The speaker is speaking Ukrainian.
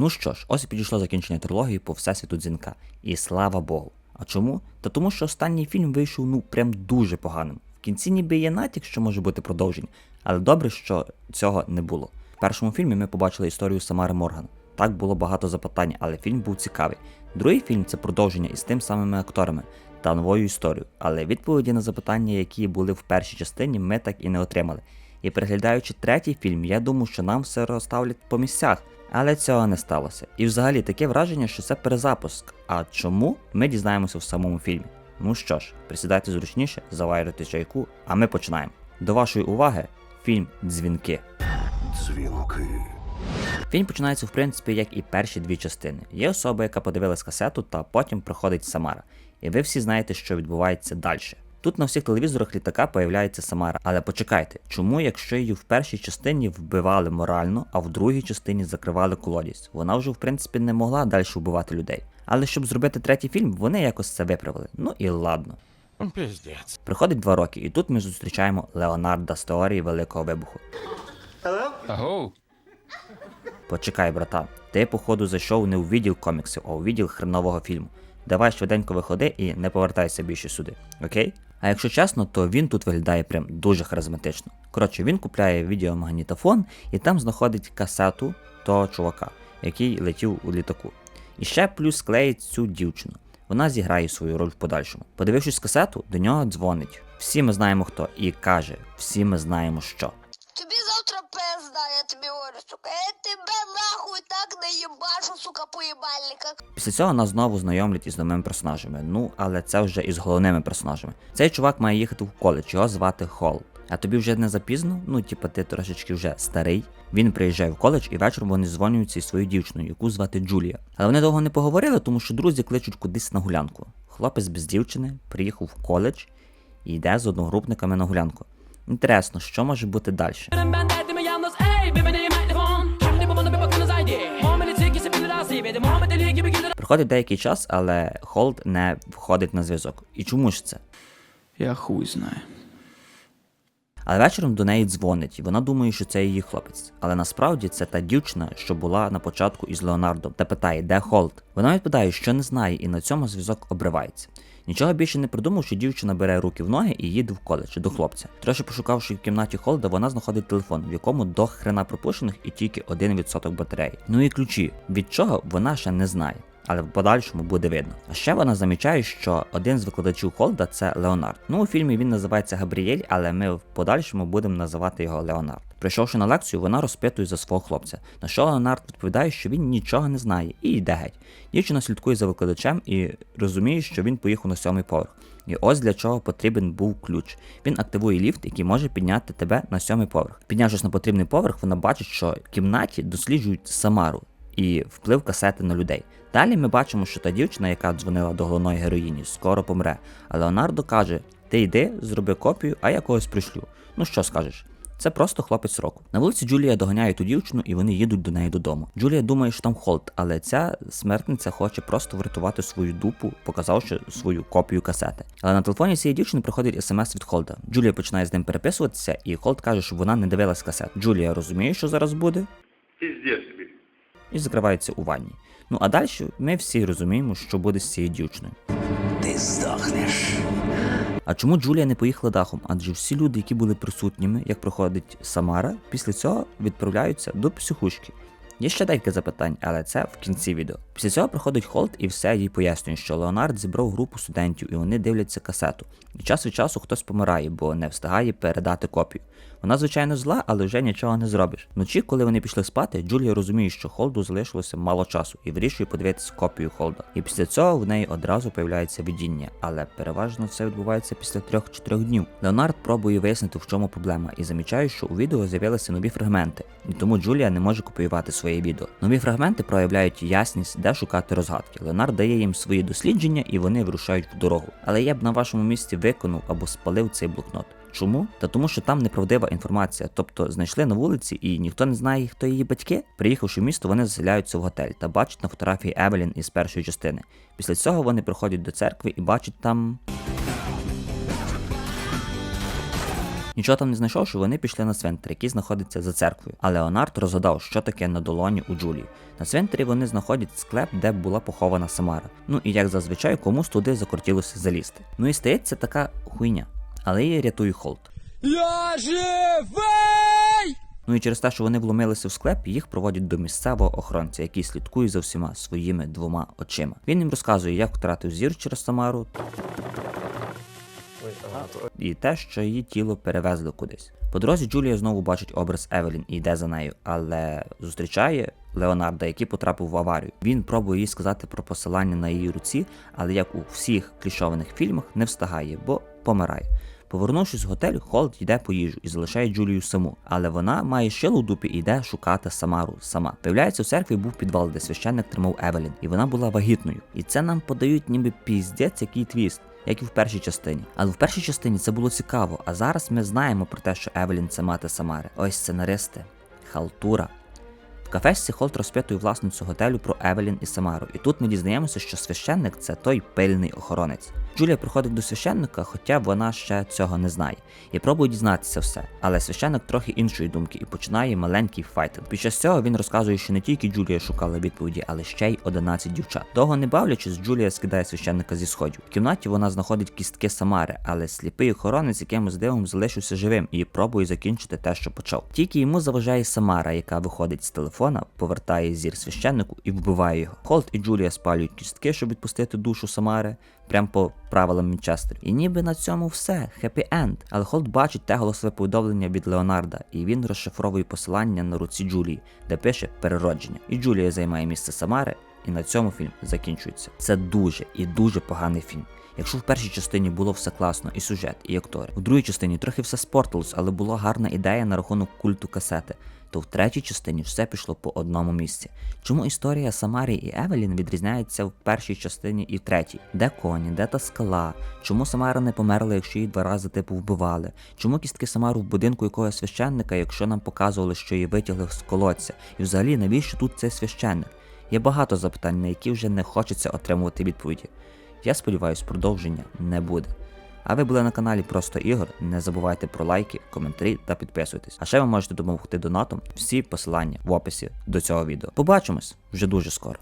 Ну що ж, ось і підійшло закінчення трилогії по всесвіту дзвінка. І слава Богу. А чому? Та тому, що останній фільм вийшов ну прям дуже поганим. В кінці ніби є натяк, що може бути продовження, але добре, що цього не було. В першому фільмі ми побачили історію Самари Морган. Так було багато запитань, але фільм був цікавий. Другий фільм це продовження із тим самими акторами та новою історією, але відповіді на запитання, які були в першій частині, ми так і не отримали. І переглядаючи третій фільм, я думав, що нам все розставлять по місцях, але цього не сталося. І взагалі таке враження, що це перезапуск. А чому ми дізнаємося в самому фільмі? Ну що ж, присідайте зручніше, заварюйте чайку, а ми починаємо. До вашої уваги фільм Дзвінки. Дзвінки. Фільм починається в принципі як і перші дві частини. Є особа, яка подивилась касету, та потім приходить Самара. І ви всі знаєте, що відбувається далі. Тут на всіх телевізорах літака появляється Самара. Але почекайте, чому, якщо її в першій частині вбивали морально, а в другій частині закривали колодязь? Вона вже в принципі не могла далі вбивати людей. Але щоб зробити третій фільм, вони якось це виправили. Ну і ладно. Пиздец. Приходить два роки, і тут ми зустрічаємо Леонарда з теорії Великого вибуху. Аго. Почекай, братан, ти, походу, зайшов не у відділ коміксів, а у відділ хренового фільму. Давай швиденько виходи і не повертайся більше сюди, окей? А якщо чесно, то він тут виглядає прям дуже харизматично. Коротше, він купляє відеомагнітофон і там знаходить касету того чувака, який летів у літаку. І ще плюс клеїть цю дівчину. Вона зіграє свою роль в подальшому. Подивившись касету, до нього дзвонить. Всі ми знаємо хто, і каже: всі ми знаємо що. Тобі завтра пизда, я тобі говорю, сука. Я тебе так не їбашу, сука, по їбальниках. Після цього нас знову знайомлять із новими персонажами. Ну, але це вже із головними персонажами. Цей чувак має їхати в коледж, його звати Холл. А тобі вже не запізно? Ну, типа, ти трошечки вже старий. Він приїжджає в коледж і вечором вони дзвонюються із своєю дівчиною, яку звати Джулія. Але вони довго не поговорили, тому що друзі кличуть кудись на гулянку. Хлопець без дівчини приїхав в коледж і йде з одногрупниками на гулянку. Інтересно, що може бути далі? Проходить деякий час, але Холд не входить на зв'язок. І чому ж це? Я хуй знаю. Але вечором до неї дзвонить, і вона думає, що це її хлопець. Але насправді це та дівчина, що була на початку із Леонардом, та питає, де Холд. Вона відповідає, що не знає, і на цьому зв'язок обривається. Нічого більше не придумавши, дівчина бере руки в ноги і їде в коледж до хлопця. Трохи пошукавши в кімнаті Холда, вона знаходить телефон, в якому до хрена пропущених і тільки 1% батареї. Ну і ключі, від чого вона ще не знає. Але в подальшому буде видно. А ще вона замічає, що один з викладачів Холда це Леонард. Ну у фільмі він називається Габріель, але ми в подальшому будемо називати його Леонард. Прийшовши на лекцію, вона розпитує за свого хлопця. На що Леонард відповідає, що він нічого не знає, і йде геть. Дівчина слідкує за викладачем і розуміє, що він поїхав на сьомий поверх. І ось для чого потрібен був ключ. Він активує ліфт, який може підняти тебе на сьомий поверх. Піднявшись на потрібний поверх, вона бачить, що в кімнаті досліджують Самару і вплив касети на людей. Далі ми бачимо, що та дівчина, яка дзвонила до головної героїні, скоро помре. А Леонардо каже: Ти йди, зроби копію, а я когось пришлю. Ну що скажеш? Це просто хлопець року. На вулиці Джулія доганяє ту дівчину і вони їдуть до неї додому. Джулія думає, що там холд, але ця смертниця хоче просто врятувати свою дупу, показавши свою копію касети. Але на телефоні цієї дівчини приходить смс від Холда. Джулія починає з ним переписуватися, і Холд каже, що вона не дивилась касет. Джулія розуміє, що зараз буде, тобі. і закривається у ванні. Ну а далі ми всі розуміємо, що буде з цією дівчиною. Ти здохнеш. А чому Джулія не поїхала дахом? Адже всі люди, які були присутніми, як проходить Самара, після цього відправляються до психушки. Є ще декілька запитань, але це в кінці відео. Після цього приходить Холт і все їй пояснює, що Леонард зібрав групу студентів і вони дивляться касету. І час від часу хтось помирає, бо не встигає передати копію. Вона, звичайно, зла, але вже нічого не зробиш. Вночі, коли вони пішли спати, Джулія розуміє, що Холду залишилося мало часу і вирішує подивитися копію Холда. І після цього в неї одразу появляється видіння, але переважно це відбувається після 3-4 днів. Леонард пробує вияснити, в чому проблема, і замічає, що у відео з'явилися нові фрагменти, і тому Джулія не може копіювати своє відео. Нові фрагменти проявляють ясність, де шукати розгадки. Леонард дає їм свої дослідження, і вони вирушають в дорогу. Але я б на вашому місці виконав або спалив цей блокнот. Чому? Та тому, що там неправдива інформація, тобто знайшли на вулиці і ніхто не знає, хто її батьки. Приїхавши в місто, вони заселяються в готель та бачать на фотографії Евелін із першої частини. Після цього вони приходять до церкви і бачать там. Нічого там не знайшовши, вони пішли на цвинтар, який знаходиться за церквою. А Леонард розгадав, що таке на долоні у Джулії. На цвинтарі вони знаходять склеп, де була похована Самара. Ну і як зазвичай комусь туди закортілося залізти. Ну і стається така хуйня. Але її рятує Холт. Я живий! Ну і через те, що вони вломилися в склеп, їх проводять до місцевого охоронця, який слідкує за всіма своїми двома очима. Він їм розказує, як втратив зір через Самару. І те, що її тіло перевезли кудись. По дорозі Джулія знову бачить образ Евелін і йде за нею, але зустрічає Леонарда, який потрапив в аварію. Він пробує їй сказати про посилання на її руці, але як у всіх клішованих фільмах не встигає, бо помирає. Повернувшись в готель, Холд йде по їжу і залишає Джулію саму, але вона має шило в дупі і йде шукати Самару сама. Появляється в церкві був підвал, де священник тримав Евелін, і вона була вагітною. І це нам подають ніби піздець, який твіст. Як і в першій частині. Але в першій частині це було цікаво, а зараз ми знаємо про те, що Евелін це мати Самари. Ось сценаристи. Халтура. В Холт розпитує власницю готелю про Евелін і Самару, і тут ми дізнаємося, що священник це той пильний охоронець. Джулія приходить до священника, хоча вона ще цього не знає, і пробує дізнатися все. Але священник трохи іншої думки і починає маленький файтинг. Під час цього він розказує, що не тільки Джулія шукала відповіді, але ще й 11 дівчат. Довго не бавлячись, Джулія скидає священника зі сходів. В кімнаті вона знаходить кістки Самари, але сліпий охоронець якимось дивом залишився живим і пробує закінчити те, що почав. Тільки йому заважає Самара, яка виходить з телефона, повертає зір священнику і вбиває його. Холт і Джулія спалюють кістки, щоб відпустити душу Самари. Прям по правилам Мінчестер. І ніби на цьому все, хеппі енд. Але Холт бачить те голосове повідомлення від Леонарда, і він розшифровує посилання на руці Джулії, де пише переродження. І Джулія займає місце Самари, і на цьому фільм закінчується. Це дуже і дуже поганий фільм. Якщо в першій частині було все класно, і сюжет, і актори, в другій частині трохи все спортилось, але була гарна ідея на рахунок культу касети, то в третій частині все пішло по одному місці. Чому історія Самарі і Евелін відрізняється в першій частині і в третій? Де коні, де та скала? Чому Самара не померла, якщо її два рази типу вбивали? Чому кістки Самару в будинку якогось священника, якщо нам показували, що її витягли з колодця? І взагалі навіщо тут цей священник? Є багато запитань, на які вже не хочеться отримувати відповіді. Я сподіваюсь, продовження не буде. А ви були на каналі Просто Ігор. Не забувайте про лайки, коментарі та підписуйтесь. А ще ви можете допомогти донатом. Всі посилання в описі до цього відео. Побачимось вже дуже скоро.